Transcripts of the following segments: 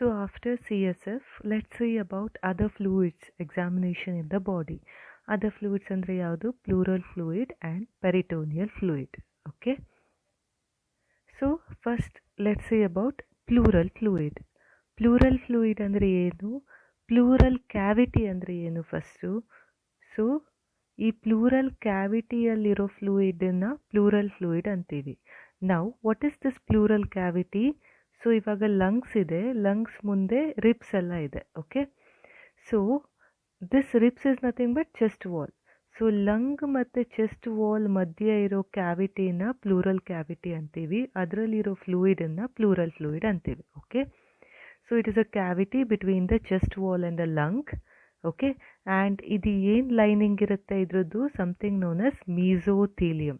So after CSF, let's see about other fluids examination in the body. Other fluids ಅಂದರೆ ಯಾವುದು? Pleural fluid and peritoneal fluid okay so first let see about pleural fluid pleural fluid ಅಂದರೆ ಏನು? Pleural cavity ಅಂದರೆ ಏನು first so ಈ pleural ಕ್ಯಾವಿಟಿಯಲ್ಲಿರೋ ಫ್ಲೂಯಿಡನ್ನು pleural fluid ಅಂತೀವಿ. ನಾವು what is this pleural cavity so ಇವಾಗ ಲಂಗ್ಸ್ ಇದೆ ಲಂಗ್ಸ್ ಮುಂದೆ ರಿಪ್ಸ್ ಎಲ್ಲ ಇದೆ okay so this ribs is nothing but chest wall so lung ಮತ್ತು ಚೆಸ್ಟ್ ವಾಲ್ ಮಧ್ಯೆ ಇರೋ ಕ್ಯಾವಿಟಿನ ಪ್ಲೂರಲ್ ಕ್ಯಾವಿಟಿ ಅಂತೀವಿ. ಅದರಲ್ಲಿರೋ ಫ್ಲೂಯಿಡನ್ನು ಪ್ಲೂರಲ್ ಫ್ಲೂಯಿಡ್ ಅಂತೀವಿ okay so it is a cavity between the chest wall and the lung okay and ಇದು ಏನು lining ಇರುತ್ತೆ ಇದರದ್ದು? Something known as mesothelium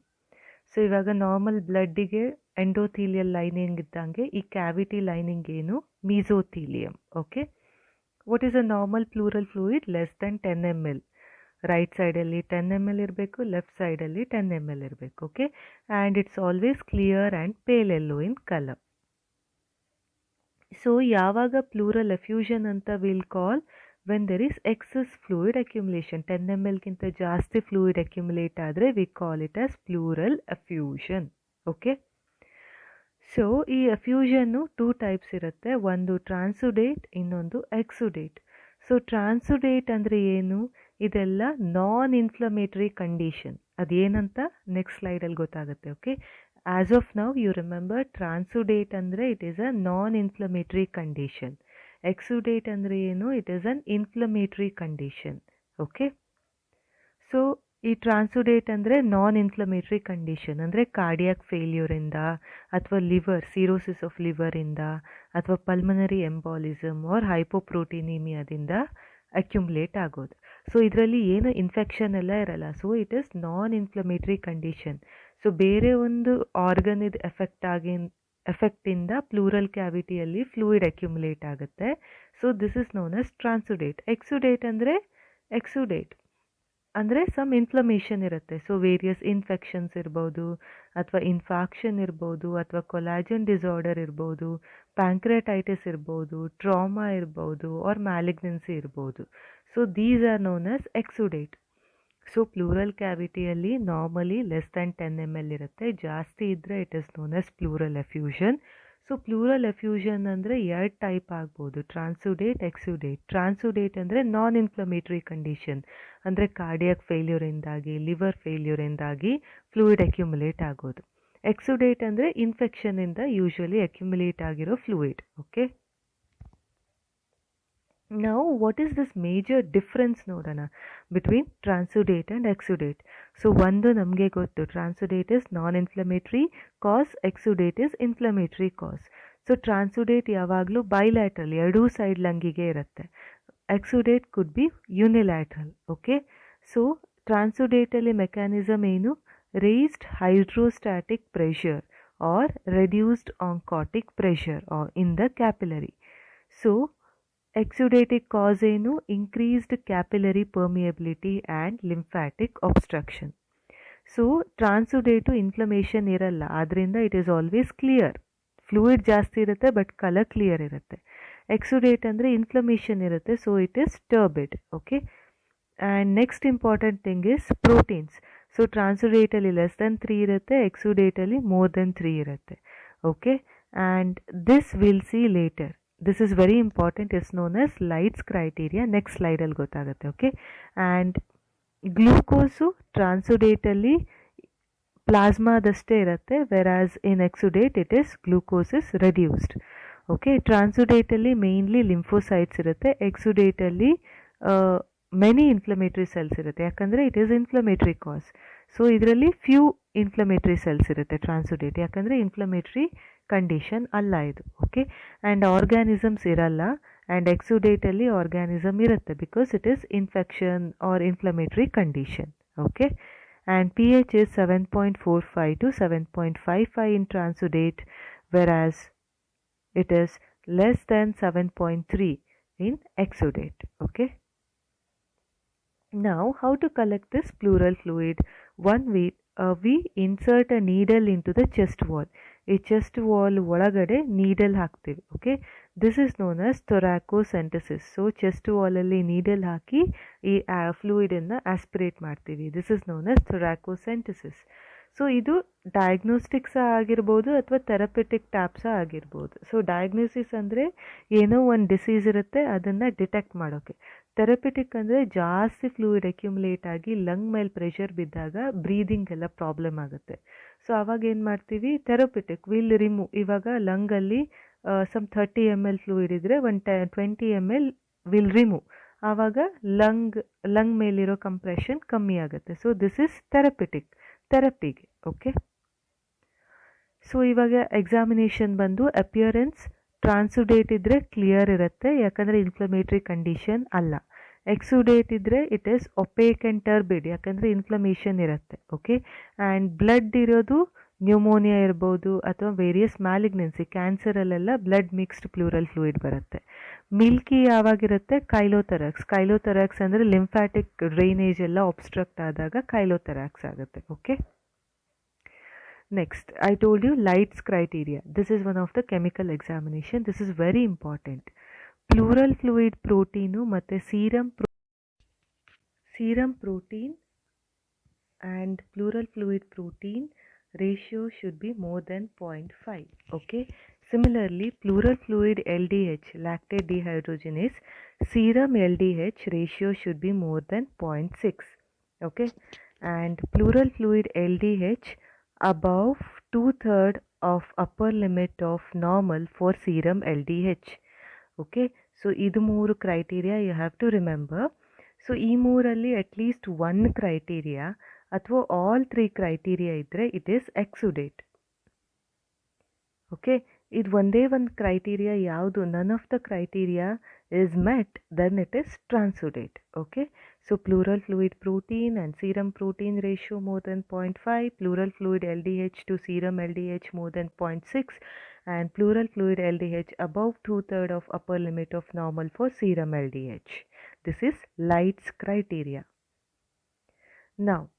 so ಇವಾಗ ನಾರ್ಮಲ್ ಬ್ಲಡ್ಡಿಗೆ ಎಂಡೋಥೀಲಿಯಲ್ ಲೈನಿಂಗ್ ಇದ್ದಂಗೆ ಈ ಕ್ಯಾವಿಟಿ ಲೈನಿಂಗ್ ಏನು? Mesothelium okay what is a normal pleural fluid less than ten M L right ಸೈಡಲ್ಲಿ ಟೆನ್ ಎಂ ಎಲ್ ಇರಬೇಕು ಲೆಫ್ಟ್ ಸೈಡಲ್ಲಿ ಟೆನ್ ಎಂ ಎಲ್ ಇರಬೇಕು okay and it's always clear and pale yellow in colour so ಯಾವಾಗ pleural effusion ಅಂತ will call when there is excess fluid accumulation ten M ಎಲ್ಗಿಂತ ಜಾಸ್ತಿ fluid accumulate ಆದರೆ we call it as pleural effusion okay so ಈ ಅಫ್ಯೂಷನ್ನು two types ಇರುತ್ತೆ. ಒಂದು ಟ್ರಾನ್ಸುಡೇಟ್ ಇನ್ನೊಂದು ಎಕ್ಸುಡೇಟ್ so ಟ್ರಾನ್ಸುಡೇಟ್ ಅಂದರೆ ಏನು? ಇದೆಲ್ಲ ನಾನ್ ಇನ್ಫ್ಲಮೇಟರಿ ಕಂಡೀಷನ್ ಅದೇನಂತ ನೆಕ್ಸ್ಟ್ ಸ್ಲೈಡಲ್ಲಿ ಗೊತ್ತಾಗುತ್ತೆ okay as of now you remember transudate ಅಂದರೆ it is a non inflammatory condition exudate ಅಂದರೆ ಏನು? It is an inflammatory condition okay so ಈ ಟ್ರಾನ್ಸುಡೇಟ್ ಅಂದರೆ ನಾನ್ ಇನ್ಫ್ಲಮೇಟ್ರಿ ಕಂಡೀಷನ್ ಅಂದರೆ ಕಾರ್ಡಿಯಾಕ್ ಫೇಲ್ಯೂರಿಂದ ಅಥವಾ ಲಿವರ್ ಸಿರೋಸಿಸ್ ಆಫ್ ಲಿವರಿಂದ ಅಥವಾ ಪಲ್ಮನರಿ ಎಂಬಾಲಿಸಮ್ ಆರ್ ಹೈಪೋಪ್ರೋಟೀನಿಮಿಯಾದಿಂದ ಅಕ್ಯುಮುಲೇಟ್ ಆಗೋದು. ಸೊ ಇದರಲ್ಲಿ ಏನು ಇನ್ಫೆಕ್ಷನ್ ಎಲ್ಲ ಇರಲ್ಲ. So it is non inflammatory condition so ಬೇರೆ ಒಂದು ಆರ್ಗನಿದ ಎಫೆಕ್ಟ್ ಆಗಿ ಎಫೆಕ್ಟಿಂದ ಪ್ಲೂರಲ್ ಕ್ಯಾವಿಟಿಯಲ್ಲಿ ಫ್ಲೂಯಿಡ್ ಅಕ್ಯುಮುಲೇಟ್ ಆಗುತ್ತೆ. So this is known as transudate exudate ಅಂದರೆ ಎಕ್ಸುಡೇಟ್ ಅಂದರೆ ಸಮ್ ಇನ್ಫ್ಲಮೇಷನ್ ಇರುತ್ತೆ. ಸೊ ವೇರಿಯಸ್ ಇನ್ಫೆಕ್ಷನ್ಸ್ ಇರ್ಬೋದು, ಅಥವಾ ಇನ್ಫಾಕ್ಷನ್ ಇರ್ಬೋದು, ಅಥವಾ ಕೊಲಾಜನ್ ಡಿಸಾರ್ಡರ್ ಇರ್ಬೋದು ಪ್ಯಾಂಕ್ರೆಟೈಟಿಸ್ ಇರ್ಬೋದು ಟ್ರಾಮಾ ಇರ್ಬೋದು ಆರ್ ಮ್ಯಾಲಿಗ್ನೆನ್ಸಿ ಇರ್ಬೋದು. So these are known as exudate so pleural ಕ್ಯಾವಿಟಿಯಲ್ಲಿ normally less than ten M L ಇರುತ್ತೆ. ಜಾಸ್ತಿ ಇದ್ದರೆ it is known as pleural effusion so pleural effusion ಅಂದರೆ ಎರಡು ಟೈಪ್ ಆಗ್ಬೋದು. ಟ್ರಾನ್ಸುಡೇಟ್ ಎಕ್ಸುಡೇಟ್ ಟ್ರಾನ್ಸುಡೇಟ್ ಅಂದರೆ ನಾನ್ ಇನ್ಫ್ಲಮೇಟ್ರಿ ಕಂಡೀಷನ್ ಅಂದರೆ cardiac ಫೇಲ್ಯೂರಿಂದಾಗಿ liver ಫೇಲ್ಯೂರಿಂದಾಗಿ ಫ್ಲೂಯಿಡ್ ಅಕ್ಯುಮುಲೇಟ್ ಆಗೋದು. ಎಕ್ಸುಡೇಟ್ ಅಂದರೆ ಇನ್ಫೆಕ್ಷನಿಂದ ಯೂಶ್ವಲಿ ಅಕ್ಯುಮುಲೇಟ್ ಆಗಿರೋ ಫ್ಲೂಯಿಡ್ ಓಕೆ ನಾವು what is this major difference ನೋಡೋಣ between transudate and exudate so ಒಂದು ನಮಗೆ ಗೊತ್ತು transudate is non inflammatory cause exudate is inflammatory cause so transudate ಯಾವಾಗಲೂ ಬೈಲ್ಯಾಟ್ರಲ್ ಎರಡೂ ಸೈಡ್ ಲಂಗಿಗೆ ಇರುತ್ತೆ. Exudate could be unilateral okay so ಟ್ರಾನ್ಸುಡೇಟಲ್ಲಿ mechanism ಏನು? Raised hydrostatic pressure or reduced oncotic pressure or in the capillary so ಎಕ್ಸುಡೇಟಿಕ್ cause ಏನು? Increased capillary permeability and lymphatic obstruction so transudate inflammation ಇರಲ್ಲ ಆದ್ದರಿಂದ it is always clear fluid ಜಾಸ್ತಿ ಇರುತ್ತೆ but colour clear ಇರುತ್ತೆ. ಎಕ್ಸುಡೇಟ್ ಅಂದರೆ inflammation ಇರುತ್ತೆ so it is turbid okay and next important thing is proteins so ಟ್ರಾನ್ಸುಡೇಟಲ್ಲಿ less than three ಇರುತ್ತೆ ಎಕ್ಸುಡೇಟಲ್ಲಿ more than three ಇರುತ್ತೆ okay and this will see later this is very important is known as Light's criteria next ಸ್ಲೈಡಲ್ಲಿ ಗೊತ್ತಾಗುತ್ತೆ okay and glucose ಟ್ರಾನ್ಸುಡೇಟಲ್ಲಿ ಪ್ಲಾಸ್ಮಾದಷ್ಟೇ ಇರುತ್ತೆ whereas in exudate it is glucose is reduced okay ಟ್ರಾನ್ಸುಡೇಟಲ್ಲಿ mainly lymphocytes ಇರುತ್ತೆ ಎಕ್ಸುಡೇಟಲ್ಲಿ many inflammatory cells ಇರುತ್ತೆ. ಯಾಕಂದರೆ it is inflammatory cause so ಇದರಲ್ಲಿ few inflammatory cells ಇರುತ್ತೆ ಟ್ರಾನ್ಸುಡೇಟ್ ಯಾಕಂದರೆ ಇನ್ಫ್ಲಮೇಟ್ರಿ ಕಂಡೀಷನ್ ಅಲ್ಲ ಇದು ಓಕೆ ಆ್ಯಂಡ್ ಆರ್ಗ್ಯಾನಿಸಮ್ಸ್ ಇರಲ್ಲ. ಆ್ಯಂಡ್ ಎಕ್ಸುಡೇಟಲ್ಲಿ ಆರ್ಗ್ಯಾನಿಸಮ್ ಇರುತ್ತೆ because it is infection or inflammatory condition okay and P H is seven point four five to seven point five five in transudate whereas it is less than 7.3 in exudate, okay? Now how to collect this pleural fluid? One way uh, we insert a needle into the chest wall. ಈ chest wall ಒಳಗಡೆ needle ಹಾಕ್ತೀವಿ okay this is known as thoracocentesis so chest ವಾಲಲ್ಲಿ needle ಹಾಕಿ ಈ ಫ್ಲೂಯಿಡನ್ನು aspirate ಮಾಡ್ತೀವಿ. This is known as thoracocentesis so ಇದು diagnostic ಸಹ ಆಗಿರ್ಬೋದು ಅಥವಾ ಥೆರಪೆಟಿಕ್ ಸಹ ಆಗಿರ್ಬೋದು. ಸೊ ಡಯಾಗ್ನೋಸಿಸ್ ಅಂದರೆ ಏನೋ ಒಂದು ಡಿಸೀಸ್ ಇರುತ್ತೆ ಅದನ್ನು ಡಿಟೆಕ್ಟ್ ಮಾಡೋಕ್ಕೆ ಥೆರಪೆಟಿಕ್ ಅಂದರೆ ಜಾಸ್ತಿ ಫ್ಲೂಯಿಡ್ ಅಕ್ಯುಮುಲೇಟ್ ಆಗಿ ಲಂಗ್ ಮೇಲೆ ಪ್ರೆಷರ್ ಬಿದ್ದಾಗ ಬ್ರೀದಿಂಗ್ ಎಲ್ಲ ಪ್ರಾಬ್ಲಮ್ ಆಗುತ್ತೆ. ಸೊ ಅವಾಗ ಏನು ಮಾಡ್ತೀವಿ? ಥೆರಪಿಟಿಕ್ ವಿಲ್ ರಿಮೂವ್ ಇವಾಗ ಲಂಗಲ್ಲಿ some thirty M L fluid ಇದ್ದರೆ one to twenty M L will remove ಆವಾಗ ಲಂಗ್ ಲಂಗ್ ಮೇಲಿರೋ ಕಂಪ್ರೆಷನ್ ಕಮ್ಮಿ ಆಗುತ್ತೆ. ಸೊ ದಿಸ್ ಇಸ್ ಥೆರಪಿಟಿಕ್ ಥೆರಪಿಗೆ ಓಕೆ ಸೊ ಇವಾಗ ಎಕ್ಸಾಮಿನೇಷನ್ ಬಂದು ಅಪಿಯರೆನ್ಸ್ ಟ್ರಾನ್ಸುಡೇಟ್ ಇದ್ದರೆ ಕ್ಲಿಯರ್ ಇರುತ್ತೆ. ಯಾಕಂದರೆ ಇನ್ಫ್ಲಮೇಟ್ರಿ ಕಂಡೀಷನ್ ಅಲ್ಲ. ಎಕ್ಸುಡೇಟ್ ಇದ್ದರೆ it is opaque and turbid ಯಾಕಂದರೆ ಇನ್ಫ್ಲಮೇಷನ್ ಇರುತ್ತೆ ಓಕೆ ಆ್ಯಂಡ್ ಬ್ಲಡ್ ಇರೋದು ನ್ಯೂಮೋನಿಯಾ ಇರ್ಬೋದು ಅಥವಾ ವೇರಿಯಸ್ ಮ್ಯಾಲಿಗ್ನೆನ್ಸಿ ಕ್ಯಾನ್ಸರಲ್ಲೆಲ್ಲ ಬ್ಲಡ್ ಮಿಕ್ಸ್ಡ್ ಪ್ಲೂರಲ್ ಫ್ಲೂಯಿಡ್ ಬರುತ್ತೆ. ಮಿಲ್ಕಿ ಯಾವಾಗಿರುತ್ತೆ? ಕೈಲೋಥೆರಾಕ್ಸ್ ಕೈಲೋಥೆರಾಕ್ಸ್ ಅಂದರೆ ಲಿಂಫ್ಯಾಟಿಕ್ ಡ್ರೈನೇಜ್ ಎಲ್ಲ ಒಬ್ಸ್ಟ್ರಕ್ಟ್ ಆದಾಗ ಕೈಲೋಥೆರಾಕ್ಸ್ ಆಗುತ್ತೆ okay next I told you Light's criteria this is one of the chemical examination this is very important plural fluid protein ಮತ್ತು serum pro serum protein and pleural fluid protein ratio should be more than 0.5 okay similarly pleural fluid ldh lactate dehydrogenase serum ldh ratio should be more than 0.6 okay and pleural fluid ldh above two-third of upper limit of normal for serum ldh okay so ಇದು ಮೂರು criteria you have to remember so ಈ ಮೂರಲ್ಲಿ at least one criteria ಅಥವಾ all three criteria ಇದ್ದರೆ it is exudate okay ಇದು ಒಂದೇ ಒಂದು criteria ಯಾವುದು? None of the criteria is met then it is transudate okay so pleural fluid protein and serum protein ratio more than point five pleural fluid L D H to serum L D H more than point six and pleural fluid LDH above two third of upper limit of normal for serum LDH. This is Light's criteria. Now,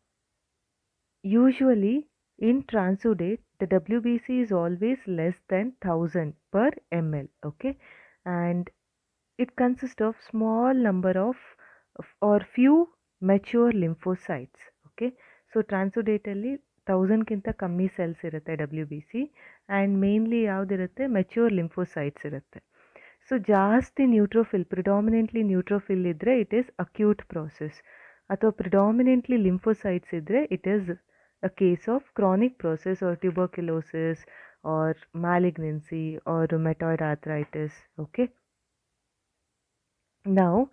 usually in transudate, the WBC is always less than 1000 per ml. Okay, and it consists of small number of, of or few mature lymphocytes okay so ಟ್ರಾನ್ಸುಡೇಟಲ್ಲಿ ತೌಸಂಡ್ಗಿಂತ ಕಮ್ಮಿ cells ಇರುತ್ತೆ W B C and mainly ಯಾವುದಿರುತ್ತೆ? Mature lymphocytes ಇರುತ್ತೆ. So ಜಾಸ್ತಿ neutrophil predominantly neutrophil ಇದ್ದರೆ it is acute process ಅಥವಾ predominantly lymphocytes ಇದ್ದರೆ it is a case of chronic process or tuberculosis or malignancy or rheumatoid arthritis okay Now,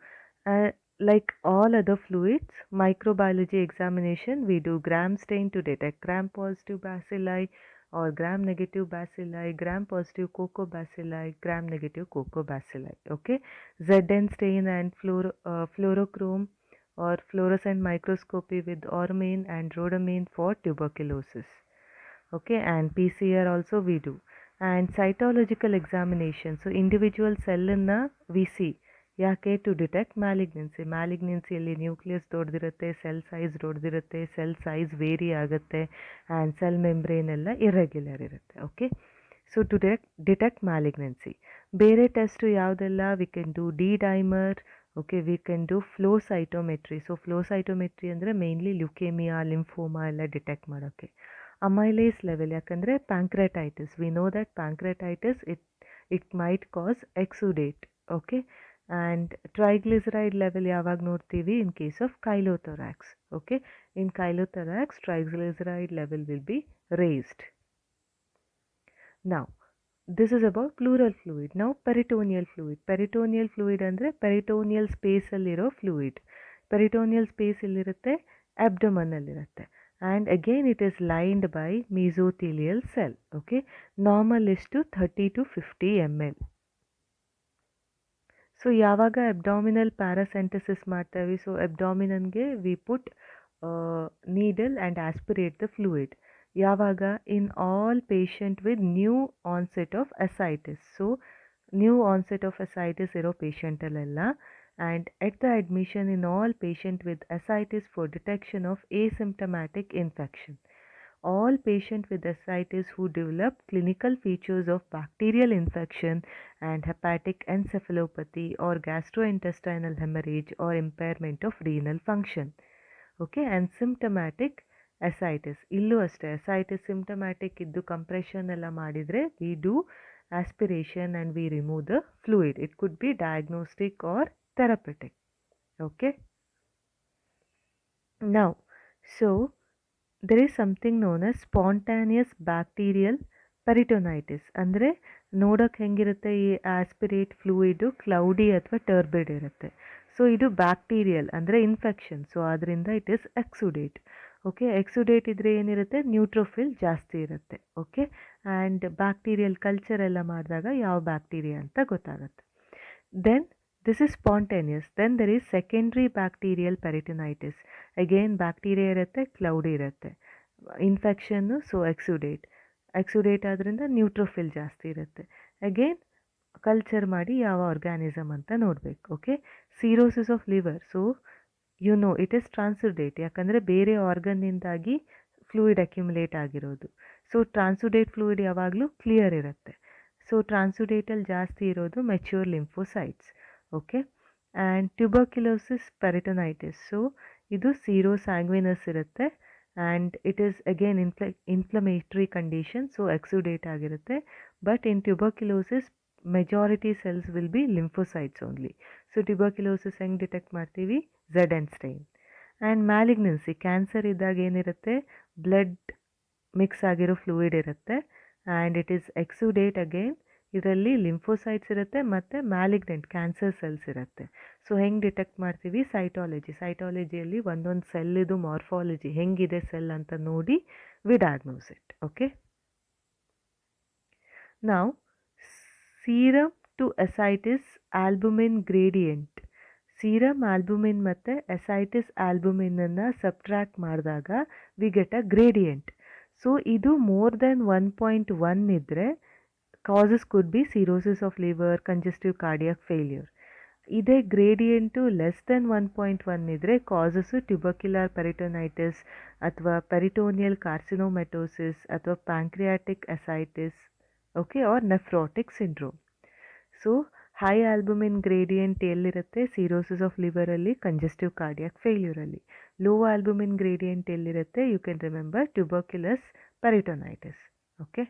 uh, like all other fluids, microbiology examination, we do gram stain to detect gram positive bacilli or gram negative bacilli, gram positive cocobacilli, gram negative cocobacilli. Okay, ZN stain and fluoro, uh, fluorochrome or fluorescent microscopy with ormain and rhodamine for tuberculosis. Okay, and PCR also we do. And cytological examination, so individual cell in we see. ಯಾಕೆ to detect malignancy ಮ್ಯಾಲಿಗ್ನೆನ್ಸಿಯಲ್ಲಿ nucleus ದೊಡ್ಡದಿರುತ್ತೆ cell size ದೊಡ್ಡದಿರುತ್ತೆ cell size vary ಆಗುತ್ತೆ and cell membrane ಎಲ್ಲ irregular ಇರುತ್ತೆ okay so to detect detect malignancy ಬೇರೆ test ಯಾವುದೆಲ್ಲ? We can do D dimer okay we can do flow cytometry so flow cytometry ಅಂದರೆ mainly leukaemia lymphoma ಎಲ್ಲ detect ಮಾಡೋಕ್ಕೆ. Amylase level ಯಾಕಂದರೆ pancreatitis we know that pancreatitis it it might cause exudate okay and triglyceride level ಯಾವಾಗ ನೋಡ್ತೀವಿ? In case of chylothorax okay in chylothorax triglyceride level will be raised ನಾವು this is about pleural fluid ನಾವು peritoneal fluid peritoneal fluid ಅಂದರೆ peritoneal ಸ್ಪೇಸಲ್ಲಿರೋ fluid peritoneal space ಎಲ್ಲಿರುತ್ತೆ ಅಬ್ಡಮನಲ್ಲಿರುತ್ತೆ and again it is lined by mesothelial cell okay normal ಎಷ್ಟು thirty to fifty M L so ಯಾವಾಗ abdominal paracentesis ಮಾಡ್ತೇವೆ? So ಅಬ್ಡಾಮಿನನ್ಗೆ we put needle and aspirate the fluid ಯಾವಾಗ? In all patient with new onset of ascites so new onset of ascites ಇರೋ ಪೇಷಂಟಲ್ಲೆಲ್ಲ and at the admission in all patient with ascites for detection of asymptomatic infection all patient with ascites who develop clinical features of bacterial infection and hepatic encephalopathy or gastrointestinal hemorrhage or impairment of renal function. Okay, and symptomatic ascites. ಇಲ್ಲೂ ಅಷ್ಟೇ ascites symptomatic ಇದ್ದು compression ಎಲ್ಲ ಮಾಡಿದರೆ we do aspiration and we remove the fluid. It could be diagnostic or therapeutic. Okay. Now, so there is something known as spontaneous bacterial peritonitis ಅಂದರೆ ನೋಡೋಕ್ಕೆ ಹೆಂಗಿರುತ್ತೆ? ಈ aspirate fluid cloudy ಅಥವಾ ಟರ್ಬಿಡ್ ಇರುತ್ತೆ. So ಇದು ಬ್ಯಾಕ್ಟೀರಿಯಲ್ ಅಂದರೆ ಇನ್ಫೆಕ್ಷನ್ ಸೊ ಅದರಿಂದ it is exudate okay exudate ಇದ್ದರೆ ಏನಿರುತ್ತೆ? ನ್ಯೂಟ್ರೋಫಿಲ್ ಜಾಸ್ತಿ ಇರುತ್ತೆ. ಓಕೆ ಆ್ಯಂಡ್ ಬ್ಯಾಕ್ಟೀರಿಯಲ್ ಕಲ್ಚರ್ ಎಲ್ಲ ಮಾಡಿದಾಗ ಯಾವ ಬ್ಯಾಕ್ಟೀರಿಯಾ ಅಂತ ಗೊತ್ತಾಗುತ್ತೆ. Then this is spontaneous. Then there is secondary bacterial peritonitis. Again bacteria ಇರುತ್ತೆ ಕ್ಲೌಡ್ ಇರುತ್ತೆ. ಇನ್ಫೆಕ್ಷನ್ನು ಸೊ ಎಕ್ಸುಡೇಟ್ ಎಕ್ಸುಡೇಟ್ ಆದ್ರಿಂದ ನ್ಯೂಟ್ರೋಫಿಲ್ ಜಾಸ್ತಿ ಇರುತ್ತೆ. ಅಗೇನ್ ಕಲ್ಚರ್ ಮಾಡಿ ಯಾವ ಆರ್ಗ್ಯಾನಿಸಮ್ ಅಂತ ನೋಡಬೇಕು okay cirrhosis of liver so you know it is transudate ಯಾಕಂದರೆ ಬೇರೆ ಆರ್ಗನ್ನಿಂದಾಗಿ ಫ್ಲೂಯಿಡ್ ಅಕ್ಯುಮುಲೇಟ್ ಆಗಿರೋದು. ಸೊ ಟ್ರಾನ್ಸುಡೇಟ್ ಫ್ಲೂಯಿಡ್ ಯಾವಾಗಲೂ ಕ್ಲಿಯರ್ ಇರುತ್ತೆ. ಸೊ ಟ್ರಾನ್ಸುಡೇಟಲ್ಲಿ ಜಾಸ್ತಿ ಇರೋದು mature lymphocytes okay and tuberculosis peritonitis so ಇದು ಸೀರೋ ಸ್ಯಾಂಗ್ವಿನಸ್ ಇರುತ್ತೆ. And it is again infla inflammatory condition so exudate ಆಗಿರುತ್ತೆ. But in tuberculosis majority cells will be lymphocytes only so tuberculosis ಹೆಂಗೆ detect ಮಾಡ್ತೀವಿ? Z and stain and malignancy cancer ಇದ್ದಾಗ ಏನಿರುತ್ತೆ? Blood mix ಆಗಿರೋ fluid ಇರುತ್ತೆ. And it is exudate again ಇದರಲ್ಲಿ lymphocytes ಇರುತ್ತೆ ಮತ್ತು ಮ್ಯಾಲಿಗ್ನೆಂಟ್, ಕ್ಯಾನ್ಸರ್ ಸೆಲ್ಸ್ ಇರುತ್ತೆ. ಸೊ ಹೆಂಗೆ ಡಿಟೆಕ್ಟ್ ಮಾಡ್ತೀವಿ? ಸೈಟಾಲಜಿ. ಸೈಟಾಲಜಿಯಲ್ಲಿ ಒಂದೊಂದು ಸೆಲ್ಲಿದು ಮಾರ್ಫಾಲಜಿ ಹೆಂಗಿದೆ ಸೆಲ್ ಅಂತ ನೋಡಿ ವಿ ಡಯಾಗ್ನೋಸ್ ಇಟ್ ಓಕೆ? ನಾವು serum to ascites albumin gradient. Serum, albumin ಮತ್ತು ಎಸೈಟಿಸ್ ಆಲ್ಬುಮಿನನ್ನು ಸಬ್ಟ್ರ್ಯಾಕ್ಟ್ ಮಾಡಿದಾಗ we get a gradient. So ಇದು more than one point one ಇದ್ದರೆ causes could be cirrhosis of liver congestive cardiac failure ಇದೇ gradient less than one point one ಇದ್ದರೆ causes tubercular peritonitis ಅಥವಾ peritoneal carcinomatosis ಅಥವಾ pancreatic ascites okay or nephrotic syndrome so high albumin gradient ಎಲ್ಲಿರುತ್ತೆ? Cirrhosis of ಲಿವರಲ್ಲಿ congestive cardiac ಫೇಲ್ಯೂರಲ್ಲಿ low albumin gradient ಎಲ್ಲಿರುತ್ತೆ? You can remember tuberculous peritonitis okay